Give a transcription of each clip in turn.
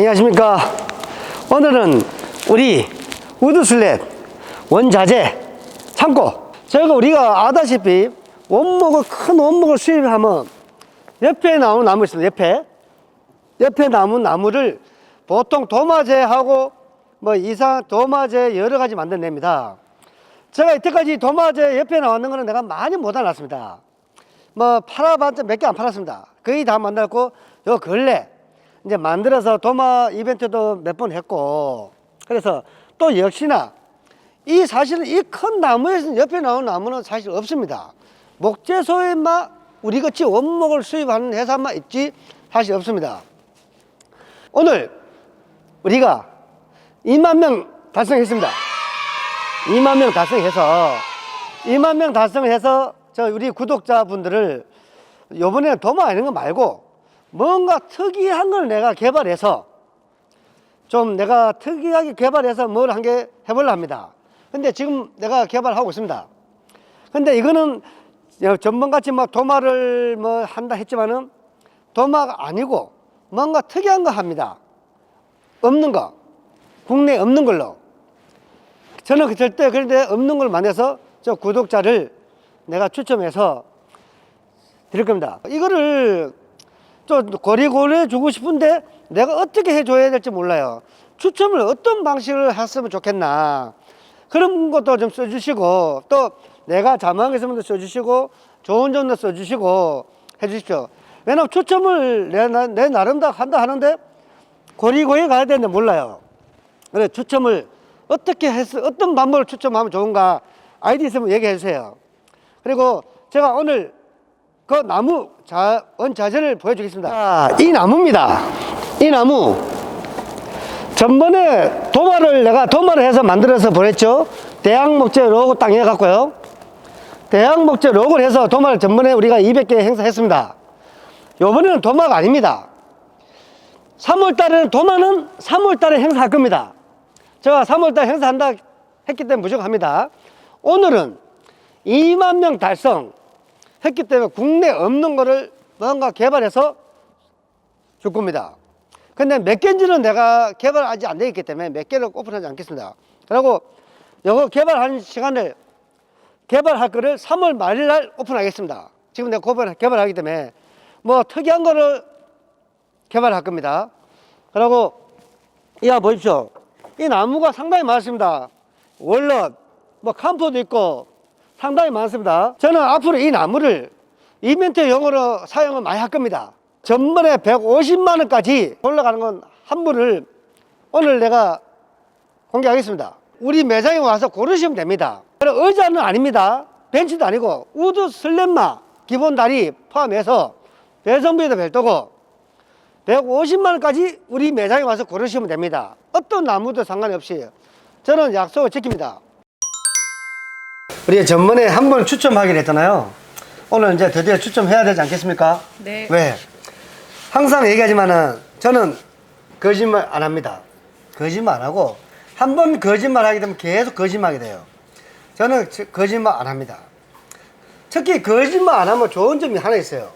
안녕하십니까. 오늘은 우리 우드슬랩 원자재 창고. 저희가 우리가 아다시피 원목을, 큰 원목을 수입하면 옆에 나오는 나무 있습니다. 옆에. 옆에 남은 나무를 보통 도마재하고 뭐 이상 도마재 여러 가지 만들어냅니다. 제가 이때까지 도마재 옆에 나왔는 거는 내가 많이 못 알았습니다. 뭐 팔아봤자 몇 개 안 팔았습니다. 거의 다 만들었고 요 근래 이제 만들어서 도마 이벤트도 몇 번 했고 그래서 또 역시나 이 사실은 이 큰 나무에서 옆에 나온 나무는 사실 없습니다. 목재소에만 우리 같이 원목을 수입하는 회사만 있지 사실 없습니다. 오늘 우리가 2만 명 달성했습니다. 2만 명 달성해서 2만 명 달성해서 저 우리 구독자분들을 요번에는 도마 이런 거 말고 뭔가 특이한 걸 내가 개발해서 좀 내가 특이하게 개발해서 뭘한개 해보려 합니다. 근데 지금 내가 개발하고 있습니다. 근데 이거는 전번같이 막 도마를 뭐 한다 했지만은 도마가 아니고 뭔가 특이한 거 합니다. 없는 거. 국내에 없는 걸로. 저는 절대 그런데 없는 걸 만들어서 저 구독자를 내가 추첨해서 드릴 겁니다. 이거를 좀 고리고리 주고 싶은데 내가 어떻게 해줘야 될지 몰라요. 추첨을 어떤 방식을 했으면 좋겠나. 그런 것도 좀 써주시고 또 내가 있으면 써주시고 좋은 점도 써주시고 해주십시오. 왜냐면 추첨을 내, 나- 내 나름 다 한다 하는데 고리고리 가야 되는데 몰라요. 그래 추첨을 어떻게 해서 어떤 방법을 추첨하면 좋은가 아이디 있으면 얘기해 주세요. 그리고 제가 오늘 그 나무 자, 원자재를 보여주겠습니다. 자, 이 나무입니다. 이 나무. 전번에 도마를 내가 도마를 해서 만들어서 보냈죠. 대양목재 로고 땅 해갖고요. 대양목재 로고를 해서 도마를 전번에 우리가 200개 행사했습니다. 요번에는 도마가 아닙니다. 3월 달에는 도마는 3월 달에 행사할 겁니다. 제가 3월 달 행사한다 했기 때문에 무조건 합니다. 오늘은 2만 명 달성 했기 때문에 국내 없는 거를 뭔가 개발해서 줄 겁니다. 근데 몇 개인지는 내가 개발 아직 안 되어 있기 때문에 몇 개를 오픈하지 않겠습니다. 그리고 이거 개발하는 시간을 개발할 거를 3월 말일 날 오픈하겠습니다. 지금 내가 개발, 개발하기 때문에 뭐 특이한 거를 개발할 겁니다. 그리고 이거 보십시오. 이 나무가 상당히 많습니다. 월넛, 뭐 캄포도 있고 상당히 많습니다. 저는 앞으로 이 나무를 이벤트용으로 사용을 많이 할 겁니다. 전번에 150만 원까지 올라가는 건한 분을 오늘 내가 공개하겠습니다. 우리 매장에 와서 고르시면 됩니다. 의자는 아닙니다. 벤치도 아니고 우드 슬랩마 기본 다리 포함해서 배송비도 별도고 150만 원까지 우리 매장에 와서 고르시면 됩니다. 어떤 나무도 상관없이 저는 약속을 지킵니다. 우리 전번에 한 번 추첨하기로 했잖아요. 오늘 이제 드디어 추첨해야 되지 않겠습니까? 네. 왜? 항상 얘기하지만은 저는 거짓말 안 합니다. 거짓말 안 하고 한 번 거짓말 하게 되면 계속 거짓말하게 돼요. 저는 저- 거짓말 안 합니다. 특히 거짓말 안 하면 좋은 점이 하나 있어요.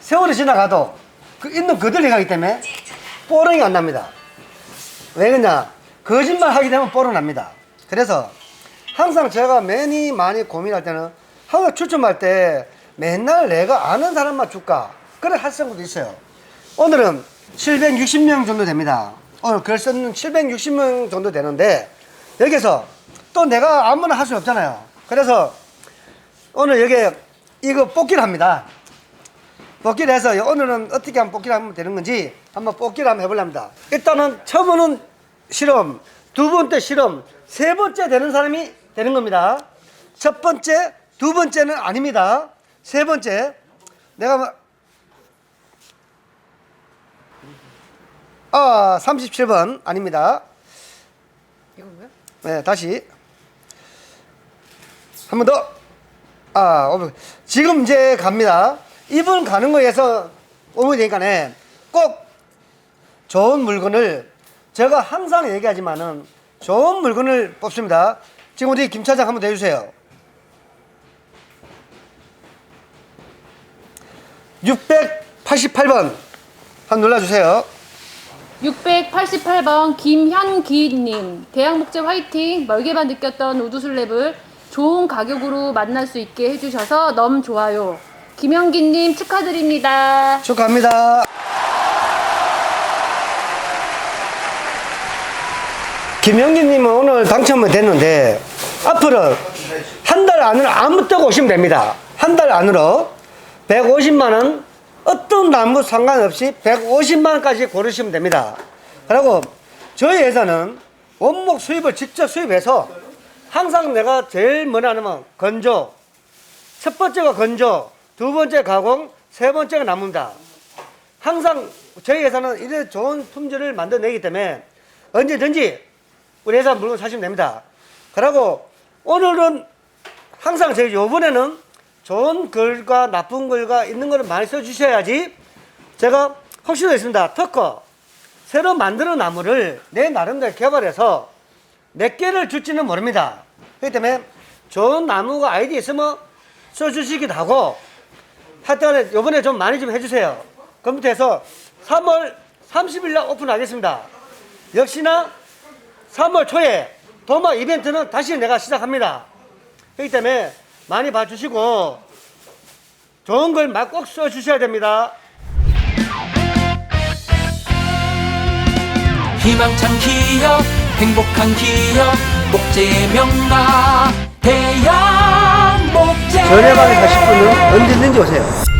세월이 지나가도 그 있는 그대로 가기 때문에 뽀롱이 안 납니다. 왜 그러냐? 거짓말 하게 되면 뽀롱 납니다. 그래서 항상 제가 많이 많이 고민할 때는 항상 추첨할 때 맨날 내가 아는 사람만 줄까? 그래 할 생각도 있어요. 오늘은 760명 정도 됩니다. 오늘 글 쓰는 760명 정도 되는데 여기서 또 내가 아무나 할 수 없잖아요. 그래서 오늘 여기 이거 뽑기를 합니다. 뽑기를 해서 오늘은 어떻게 하면 뽑기를 하면 되는 건지 한번 뽑기를 한번 해보려 합니다. 일단은 처음은 실험, 두 번째 실험, 세 번째 되는 사람이 되는 겁니다. 첫 번째, 두 번째는 아닙니다. 세 번째, 내가 뭐- 아, 37번 아닙니다. 뭐야? 네, 다시 한 번 더. 아, 어, 지금 이제 갑니다. 이분 가는 거에서 오면 되니까네 꼭 좋은 물건을 제가 항상 얘기하지만은 좋은 물건을 뽑습니다. 지금 우리 김 차장 한번 대주세요. 688번 한번 눌러주세요. 688번 김현기님 대학목재 화이팅 멀게만 느꼈던 우두슬랩을 좋은 가격으로 만날 수 있게 해주셔서 너무 좋아요 김현기님 축하드립니다 축하합니다. 김영기님은 오늘 당첨이 됐는데 앞으로 한 달 안으로 아무 때고 오시면 됩니다. 한 달 안으로 150만 원 어떤 나무 상관없이 150만 원까지 고르시면 됩니다. 그리고 저희 회사는 원목 수입을 직접 수입해서 항상 내가 제일 뭐냐 하면 건조 첫 번째가 건조 두 번째 가공 세 번째가 나무입니다. 항상 저희 회사는 이래 좋은 품질을 만들어내기 때문에 언제든지 우리 회사 물건 사시면 됩니다. 그리고 오늘은 항상 저희 요번에는 좋은 글과 나쁜 글과 있는 거를 많이 써주셔야지 제가 혹시나 있습니다. 특허 새로 만드는 나무를 내 나름대로 개발해서 몇 개를 줄지는 모릅니다. 그렇기 때문에 좋은 나무가 아이디 있으면 써주시기도 하고 하여튼 요번에 좀 많이 좀 해주세요. 해서 3월 30일 날 오픈하겠습니다. 역시나 3월 초에 도마 이벤트는 다시 내가 시작합니다. 그렇기 때문에 많이 봐주시고 좋은 걸막꼭 써주셔야 됩니다. 희망찬 기업 행복한 기업 목재의 명가 대양 목재 전해방에 가실 분은 언제든지 오세요.